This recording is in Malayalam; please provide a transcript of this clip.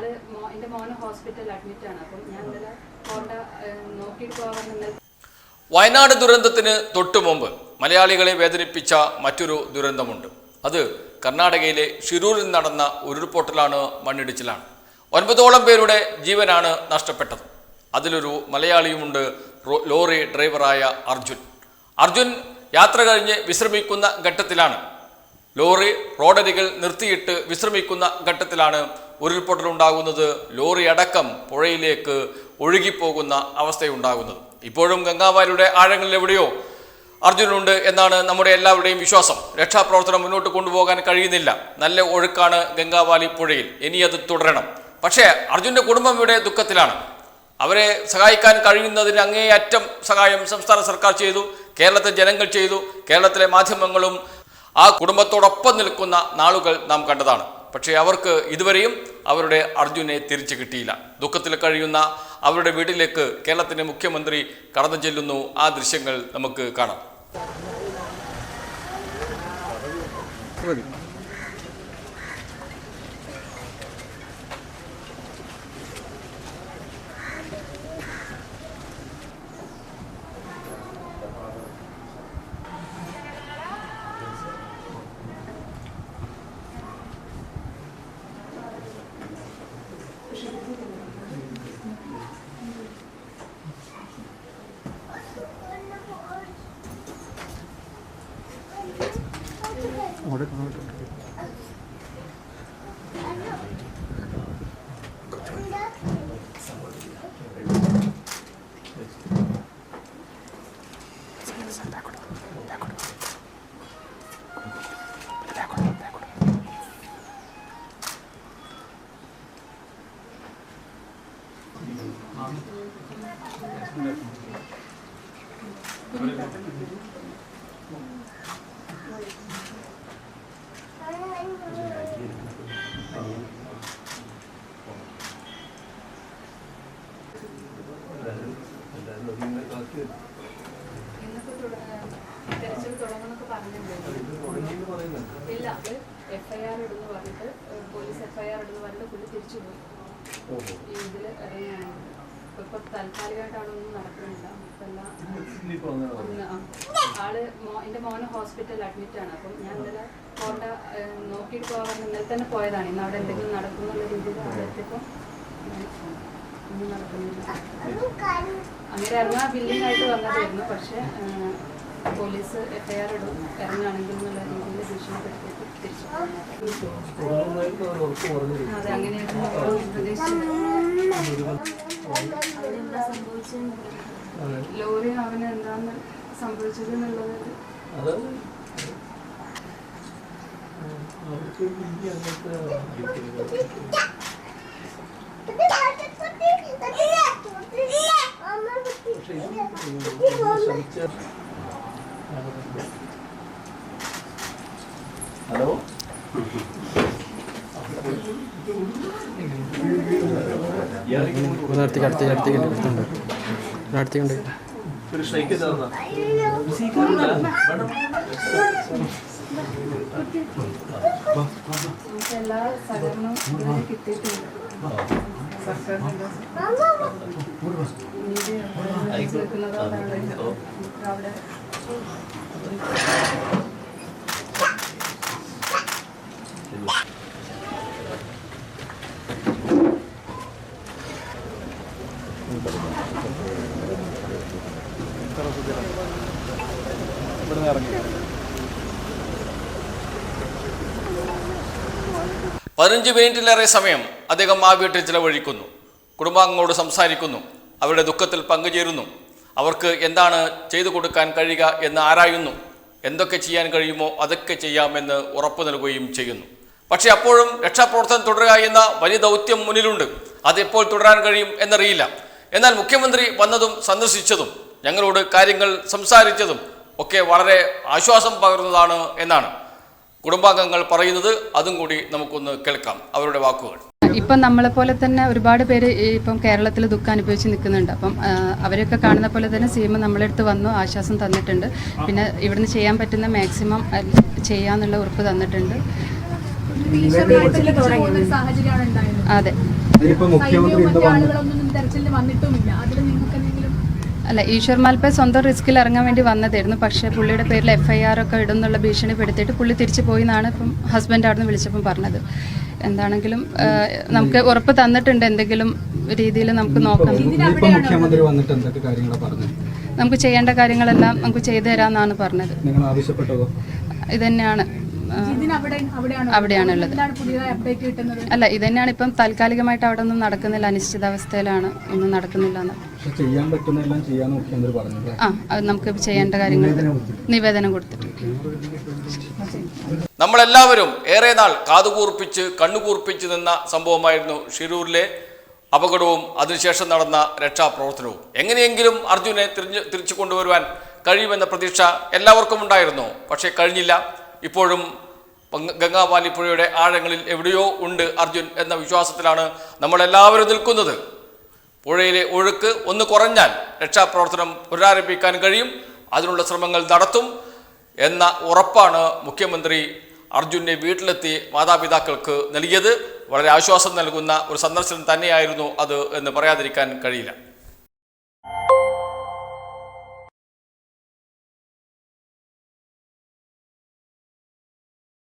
ആൾ എന്റെ മോനെ ഹോസ്പിറ്റലിൽ അഡ്മിറ്റ് ആണ്. അപ്പം ഞാൻ ഇന്നലെ കോട്ട നോക്കിയിട്ട് പോകാൻ വയനാട് ദുരന്തത്തിന് തൊട്ടു മുമ്പ് മലയാളികളെ വേദനിപ്പിച്ച മറ്റൊരു ദുരന്തമുണ്ട്. അത് കർണാടകയിലെ ഷിരൂരിൽ നടന്ന ഉരുൾപൊട്ടലാണ് മണ്ണിടിച്ചിലാണ്. ഒൻപതോളം പേരുടെ ജീവനാണ് നഷ്ടപ്പെട്ടത്. അതിലൊരു മലയാളിയുമുണ്ട് ലോറി ഡ്രൈവറായ അർജുൻ. അർജുൻ യാത്ര കഴിഞ്ഞ് വിശ്രമിക്കുന്ന ഘട്ടത്തിലാണ്. ലോറി റോഡരികൾ നിർത്തിയിട്ട് വിശ്രമിക്കുന്ന ഘട്ടത്തിലാണ് ഉരുൾപൊട്ടലുണ്ടാകുന്നത് ലോറി അടക്കം പുഴയിലേക്ക് ഒഴുകിപ്പോകുന്ന അവസ്ഥയുണ്ടാകുന്നത്. ഇപ്പോഴും ഗംഗാവാലിയുടെ ആഴങ്ങളിൽ എവിടെയോ അർജുനുണ്ട് എന്നാണ് നമ്മുടെ എല്ലാവരുടെയും വിശ്വാസം. രക്ഷാപ്രവർത്തനം മുന്നോട്ട് കൊണ്ടുപോകാൻ കഴിയുന്നില്ല. നല്ല ഒഴുക്കാണ് ഗംഗാവാലി പുഴയിൽ. ഇനി അത് തുടരണം. പക്ഷേ അർജുന്റെ കുടുംബം ഇവിടെ ദുഃഖത്തിലാണ്. അവരെ സഹായിക്കാൻ കഴിയുന്നതിന് അങ്ങേയറ്റം സഹായം സംസ്ഥാന സർക്കാർ ചെയ്തു കേരളത്തെ ജനങ്ങൾ ചെയ്തു കേരളത്തിലെ മാധ്യമങ്ങളും ആ കുടുംബത്തോടൊപ്പം നിൽക്കുന്ന നാളുകൾ നാം കണ്ടതാണ്. പക്ഷേ അവർക്ക് ഇതുവരെയും അവരുടെ അർജുനെ തിരിച്ചു കിട്ടിയില്ല. ദുഃഖത്തിൽ കഴിയുന്ന അവരുടെ വീട്ടിലേക്ക് കേരളത്തിന്റെ മുഖ്യമന്ത്രി കടന്നു ചെല്ലുന്നു. ആ ദൃശ്യങ്ങൾ നമുക്ക് കാണാം. 俺か俺これ。ഇല്ല അത് എഫ് ഐ ആർ ഇടുന്നു പറഞ്ഞിട്ട് പോലീസ് എഫ്ഐആർ തിരിച്ചു. ആൾ എന്റെ മോന് ഹോസ്പിറ്റലിൽ അഡ്മിറ്റ് ആണ് അപ്പം ഞാൻ ഇന്നലെ കോട്ട നോക്കിയിട്ട് പോകാൻ ഇന്നലെ തന്നെ പോയതാണ്. ഇന്ന് അവിടെ എന്തെങ്കിലും നടക്കുന്നുള്ള രീതിയിൽ അവിടെ എത്തിയപ്പോൾ ഒന്നും നടക്കുന്നില്ല. അങ്ങനെ ഇറങ്ങാൻ ബില്ലിംഗ് ആയിട്ട് വന്നതായിരുന്നു. പക്ഷേ പോലീസ് എഫ്ഐആർ ഇടും ഇറങ്ങുകയാണെങ്കിൽ എന്നുള്ള രീതിയിൽ ഭീഷണിപ്പെടുത്തിയിട്ട് തിരിച്ചു. അതെ അങ്ങനെയായിരുന്നു അതിനെന്താ സംഭവിച്ചത്? ലോറി അവന് എന്താണ് സംഭവിച്ചത് എന്നുള്ളത് അത് അവർക്ക് ഇനി അങ്ങനത്തെ പക്ഷേ ഇത് ശ്രമിച്ച ഹലോ? അടുത്തേക്ക് അടുത്തേക്ക് അടുത്തേക്ക് എടുത്തുണ്ട് അടുത്തേക്കുണ്ട് ഒരു നമുക്ക് എല്ലാ സഹകരണവും ഇതിന് കിട്ടിയിട്ടുണ്ട് സർക്കാരിന്റെ നീതി നിൽക്കുന്നതോടാണ് പതിനഞ്ച് മിനിറ്റിലേറെ സമയം അദ്ദേഹം ആ വീട്ടിൽ ചിലവഴിക്കുന്നു. കുടുംബാംഗങ്ങളോട് സംസാരിക്കുന്നു. അവരുടെ ദുഃഖത്തിൽ പങ്കുചേരുന്നു. അവർക്ക് എന്താണ് ചെയ്തു കൊടുക്കാൻ കഴിയുക എന്ന് ആരായുന്നു? എന്തൊക്കെ ചെയ്യാൻ കഴിയുമോ അതൊക്കെ ചെയ്യാമെന്ന് ഉറപ്പു നൽകുകയും ചെയ്യുന്നു. പക്ഷേ അപ്പോഴും രക്ഷാപ്രവർത്തനം തുടരുക എന്ന വലിയ ദൗത്യം മുന്നിലുണ്ട്. അതെപ്പോൾ തുടരാൻ കഴിയും എന്നറിയില്ല. എന്നാൽ മുഖ്യമന്ത്രി വന്നതും സന്ദർശിച്ചതും ഞങ്ങളോട് കാര്യങ്ങൾ സംസാരിച്ചതും ഒക്കെ വളരെ ആശ്വാസം പകർന്നതാണ് എന്നാണ്. കുടുംബാംഗങ്ങൾ പറയുന്നത് അതും കൂടി നമുക്കൊന്ന് കേൾക്കാം അവരുടെ വാക്കുകൾ. ഇപ്പം നമ്മളെ പോലെ തന്നെ ഒരുപാട് പേര് ഇപ്പം കേരളത്തിൽ ദുഃഖം അനുഭവിച്ച് നിൽക്കുന്നുണ്ട്. അപ്പം അവരൊക്കെ അവരെയൊക്കെ കാണുന്ന പോലെ തന്നെ സി എം നമ്മളെ അടുത്ത് വന്നു ആശ്വാസം തന്നിട്ടുണ്ട്. പിന്നെ ഇവിടുന്ന് ചെയ്യാൻ പറ്റുന്ന മാക്സിമം ചെയ്യാന്നുള്ള ഉറപ്പ് തന്നിട്ടുണ്ട്. അതെ. മുഖ്യമന്ത്രി അല്ല ഈശ്വർ മാൽപ്പെ സ്വന്തം റിസ്കിൽ ഇറങ്ങാൻ വേണ്ടി വന്നതായിരുന്നു. പക്ഷേ പുള്ളിയുടെ പേരിൽ എഫ് ഐ ആർ ഒക്കെ ഇടുന്നുള്ള ഭീഷണിപ്പെടുത്തിയിട്ട് പുള്ളി തിരിച്ചു പോയി എന്നാണ് ഇപ്പം ഹസ്ബൻഡ് അവിടെ നിന്ന് വിളിച്ചപ്പം പറഞ്ഞത്. എന്താണെങ്കിലും നമുക്ക് ഉറപ്പ് തന്നിട്ടുണ്ട് എന്തെങ്കിലും രീതിയിൽ നമുക്ക് നോക്കാം. മുഖ്യമന്ത്രി വന്നിട്ട് എന്തൊക്കെ കാര്യങ്ങളാണ് പറഞ്ഞത് നമുക്ക് ചെയ്യേണ്ട കാര്യങ്ങളെല്ലാം നമുക്ക് ചെയ്തു തരാമെന്നാണ് പറഞ്ഞത്. നിങ്ങൾ തന്നെയാണ് ഇതന്നെയാണ് ആ, ഇതിന് അവിടെ അവിടെയാണോ? അവിടെയാണുള്ളത്. എന്താണ് ഇത് അപ്ഡേറ്റ് കിട്ടുന്നത്? അല്ല ഇതന്നെയാണ് ഇപ്പം താൽക്കാലികമായിട്ട് അവിടെ ഒന്നും നടക്കുന്നില്ല. അനിശ്ചിതാവസ്ഥയിലാണ് ഒന്നും നടക്കുന്നില്ല എന്ന് ചെയ്യാൻ പറ്റുന്നതെല്ലാം ചെയ്യാൻ മുഖ്യമന്ത്രി പറഞ്ഞു. ആ അത് നമുക്ക് ചെയ്യേണ്ട കാര്യങ്ങൾ നിവേദനം കൊടുത്തിട്ടുണ്ട്. നമ്മളെല്ലാവരും ഏറെ നാൾ കാതുകൂർപ്പിച്ച് കണ്ണുകൂർപ്പിച്ച് നിന്ന സംഭവമായിരുന്നു ഷിരൂരിലെ അപകടവും അതിനുശേഷം നടന്ന രക്ഷാപ്രവർത്തനവും. എങ്ങനെയെങ്കിലും അർജുനെ തിരിഞ്ഞു തിരിച്ചു കൊണ്ടുവരുവാൻ കഴിയുമെന്ന പ്രതീക്ഷ എല്ലാവർക്കും ഉണ്ടായിരുന്നു. പക്ഷേ കഴിഞ്ഞില്ല. ഇപ്പോഴും ഗംഗാവാലി പുഴയുടെ ആഴങ്ങളിൽ എവിടെയോ ഉണ്ട് അർജുൻ എന്ന വിശ്വാസത്തിലാണ് നമ്മളെല്ലാവരും നിൽക്കുന്നത്. പുഴയിലെ ഒഴുക്ക് ഒന്ന് കുറഞ്ഞാൽ രക്ഷാപ്രവർത്തനം പുനരാരംഭിക്കാൻ കഴിയും. അതിനുള്ള ശ്രമങ്ങൾ നടത്തും എന്ന ഉറപ്പാണ് മുഖ്യമന്ത്രി അർജുനെ വീട്ടിലെത്തി മാതാപിതാക്കൾക്ക് നൽകിയത്. വളരെ ആശ്വാസം നൽകുന്ന ഒരു സന്ദർശനം തന്നെയായിരുന്നു അത് എന്ന് പറയാതിരിക്കാൻ കഴിയില്ല.